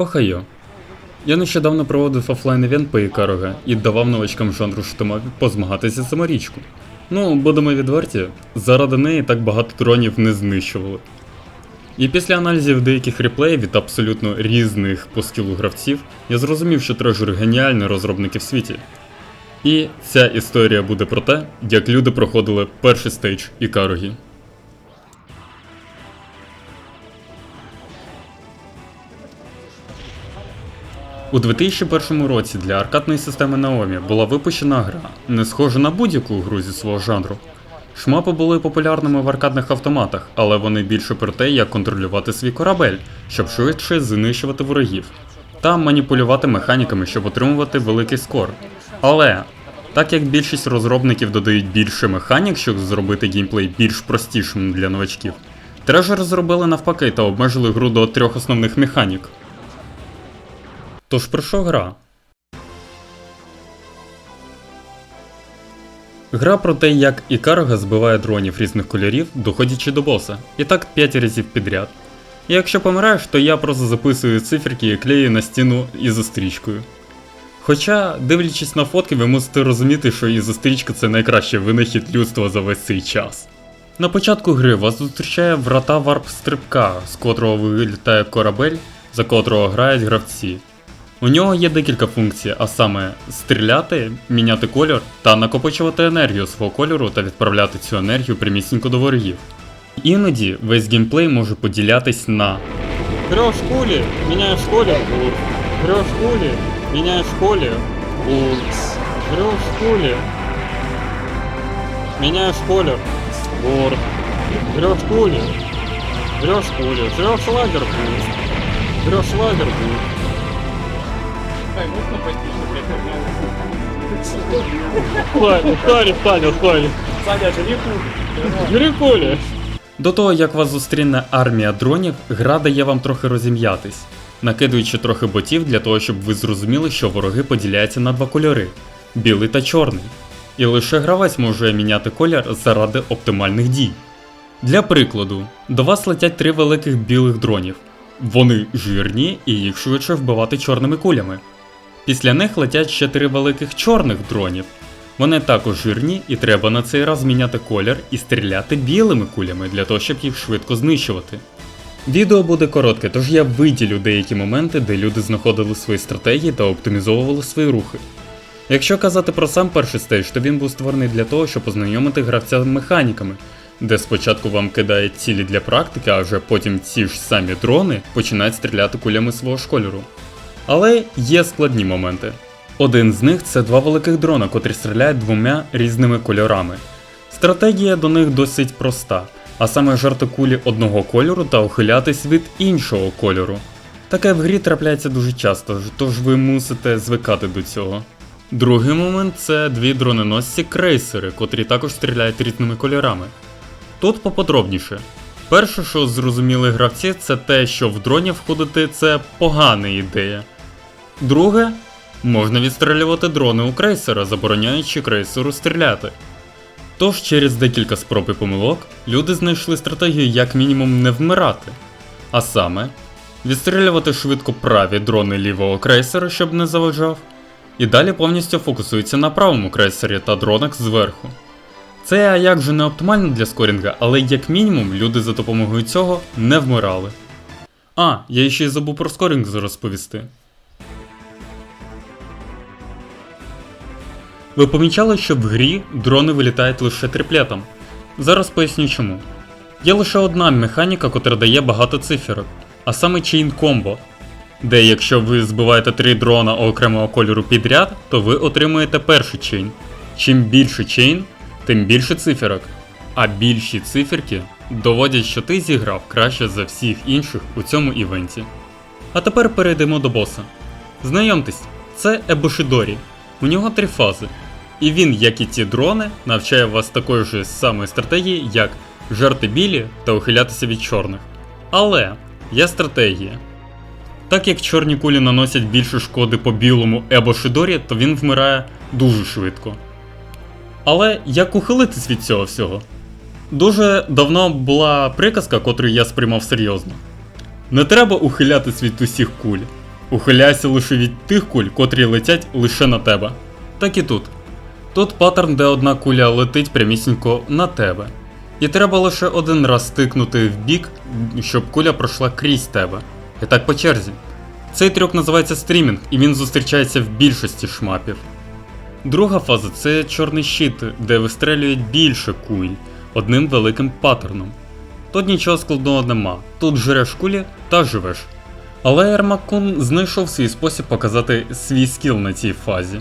Охайо. Я нещодавно проводив офлайн івент по Ікарога і давав новачкам жанру штамові позмагатися за Марічку. Ну, будемо відверті, заради неї так багато дронів не знищували. І після аналізів деяких реплеїв від абсолютно різних по скілу гравців, я зрозумів, що Treasure геніальні розробники в світі. І ця історія буде про те, як люди проходили перший стейдж Ікарогі. У 2001 році для аркадної системи Naomi була випущена гра, не схожа на будь-яку гру зі свого жанру. Шмапи були популярними в аркадних автоматах, але вони більше про те, як контролювати свій корабель, щоб швидше знищувати ворогів, та маніпулювати механіками, щоб отримувати великий скор. Але так як більшість розробників додають більше механік, щоб зробити геймплей більш простішим для новачків, Treasure зробили навпаки та обмежили гру до трьох основних механік. Тож про що гра? Гра про те, як Ікарга збиває дронів різних кольорів, доходячи до боса. І так 5 разів підряд. І якщо помираєш, то я просто записую циферки і клею на стіну ізострічкою. Хоча, дивлячись на фотки, ви мусите розуміти, що ізострічка це найкращий винахід людства за весь цей час. На початку гри вас зустрічає врата варп стрибка, з котрого вилітає корабель, за котрого грають гравці. У нього є декілька функцій, а саме стріляти, міняти кольор та накопичувати енергію свого кольору та відправляти цю енергію прямісінько до ворогів. Іноді весь геймплей може поділятись на Берешь пули, меняешь колер, урс. Берешь пули, меняешь колер, урс. Берешь пули, меняешь колер, урс. Берешь пули, берешь пули, берешь лагер, урс. Берешь лагер, урс. Саня, Саня, Саня, Саня. Саня. Бери пули. До того, як вас зустріне армія дронів, гра дає вам трохи розім'ятись, накидуючи трохи ботів для того, щоб ви зрозуміли, що вороги поділяються на два кольори білий та чорний. І лише гравець може міняти колір заради оптимальних дій. Для прикладу, до вас летять три великих білих дронів. Вони жирні і їх швидше вбивати чорними кулями. Після них летять ще три великих чорних дронів. Вони також жирні, і треба на цей раз зміняти колір і стріляти білими кулями для того, щоб їх швидко знищувати. Відео буде коротке, тож я виділю деякі моменти, де люди знаходили свої стратегії та оптимізовували свої рухи. Якщо казати про сам перший стейдж, то він був створений для того, щоб познайомити гравця з механіками, де спочатку вам кидають цілі для практики, а вже потім ці ж самі дрони починають стріляти кулями свого ж кольору. Але є складні моменти. Один з них це два великих дрона, котрі стріляють двома різними кольорами. Стратегія до них досить проста, а саме жарти кулі одного кольору та ухилятись від іншого кольору. Таке в грі трапляється дуже часто, тож ви мусите звикати до цього. Другий момент це дві дроненосці крейсери, котрі також стріляють різними кольорами. Тут поподробніше. Перше, що зрозуміли гравці, це те, що в дроні входити це погана ідея. Друге, можна відстрелювати дрони у крейсера, забороняючи крейсеру стріляти. Тож через декілька спроб і помилок люди знайшли стратегію як мінімум не вмирати. А саме, відстрілювати швидко праві дрони лівого крейсера, щоб не заважав, і далі повністю фокусуються на правому крейсері та дронах зверху. Це як же не оптимально для скорінга, але як мінімум люди за допомогою цього не вмирали. А, я ще й забув про скорінг розповісти. Ви помічали, що в грі дрони вилітають лише триплетом? Зараз поясню чому. Є лише одна механіка, котра дає багато циферок, а саме Chain Combo, де якщо ви збиваєте три дрона окремого кольору підряд, то ви отримуєте перший чейн. Чим більше чейн, тим більше циферок. А більші циферки доводять, що ти зіграв краще за всіх інших у цьому івенті. А тепер перейдемо до боса. Знайомтесь, це Ебошидорі. У нього три фази. І він, як і ті дрони, навчає вас такої ж самої стратегії, як жерти білі та ухилятися від чорних. Але є стратегія. Так як чорні кулі наносять більше шкоди по білому Ебошидорі, то він вмирає дуже швидко. Але як ухилитись від цього всього? Дуже давно була приказка, котру я сприймав серйозно. Не треба ухилятись від усіх куль. Ухиляйся лише від тих куль, котрі летять лише на тебе. Так і тут. Тут паттерн, де одна куля летить прямісінько на тебе. І треба лише один раз стикнути в бік, щоб куля пройшла крізь тебе. І так по черзі. Цей трюк називається стрімінг, і він зустрічається в більшості шмапів. Друга фаза це чорний щит, де вистрелюють більше куль одним великим паттерном. Тут нічого складного нема, тут жреш кулі та живеш. Але Ермакун знайшов свій спосіб показати свій скіл на цій фазі.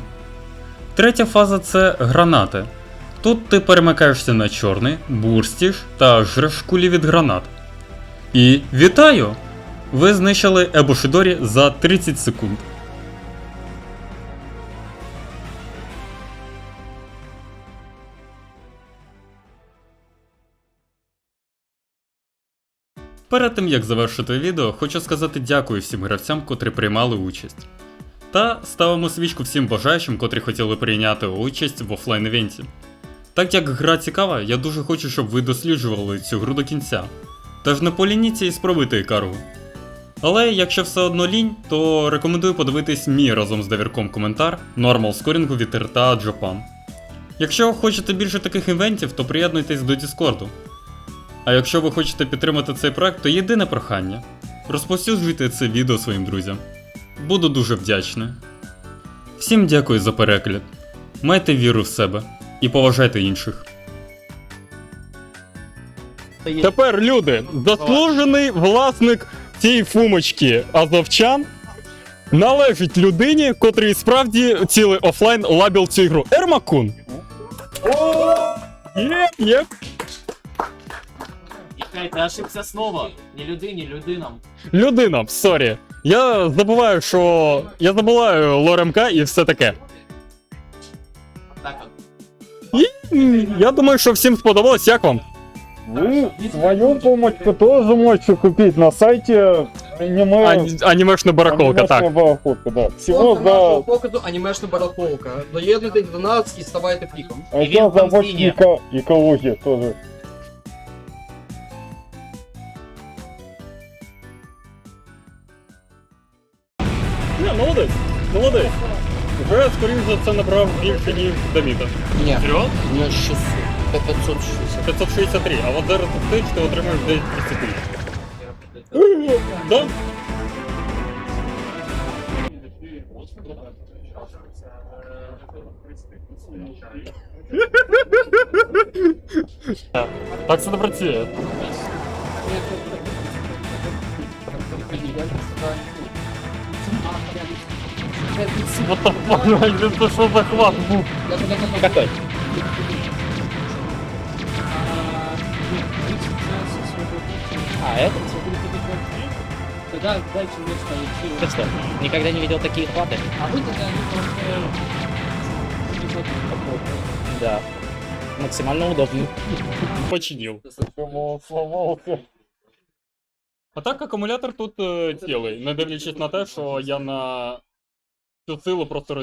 Третя фаза це гранати. Тут ти перемикаєшся на чорний, бурстіш та жреш кулі від гранат. І вітаю! Ви знищили Ебошидорі за 30 секунд. Перед тим як завершити відео, хочу сказати дякую всім гравцям, котрі приймали участь. Та ставимо свічку всім бажаючим, котрі хотіли прийняти участь в офлайн івенті. Так як гра цікава, я дуже хочу, щоб ви досліджували цю гру до кінця. Тож не полініться і спробуйте Ікару. Але якщо все одно лінь, то рекомендую подивитись мій разом з Девірком коментар нормал скорінгу від РТА Джопан. Якщо хочете більше таких івентів, то приєднуйтесь до Діскорду. А якщо ви хочете підтримати цей проект, то єдине прохання розповсюджуйте це відео своїм друзям. Буду дуже вдячний. Всім дякую за перегляд. Майте віру в себе і поважайте інших. Тепер люди, заслужений власник цієї фумочки азовчан належить людині, котрій справді цілий офлайн лабіл цю ігру. Ермакун. Є, є. Чекай, ти ошибся слово. Не людині, людинам. Людина, сорі. Я забуваю, що. Я забуваю лоремка і все таке. Так от. І я думаю, що всім сподобалось, як вам? Вы свою помощь тоже можете купить на сайте аниме... Ані- Анімешна барахолка, так. анимешная барахолка, да. Всего Всього нашого за... показу анімешна барахолка. Доєднуйтесь до нас і ставайте фріком. А И я вин за бензине. эко- экология тоже. Не, молодець, молодець. Вже, скоріш за це, набрав більше, ніж Даміта. Ні, Серйозно? на 600. 560. 563, а от зараз ти ти отримаєш 9 тисяч. Да? Так це не працює. Вот the fuck, це що за хват був? Какой? А, это? Тогда дальше место Ты что, никогда не видел такие хваты? А вы тогда Да. Максимально удобно. Починив. Чему сломался? А так акумулятор тут е, цілий, не дивлячись на те, що я на цю силу просто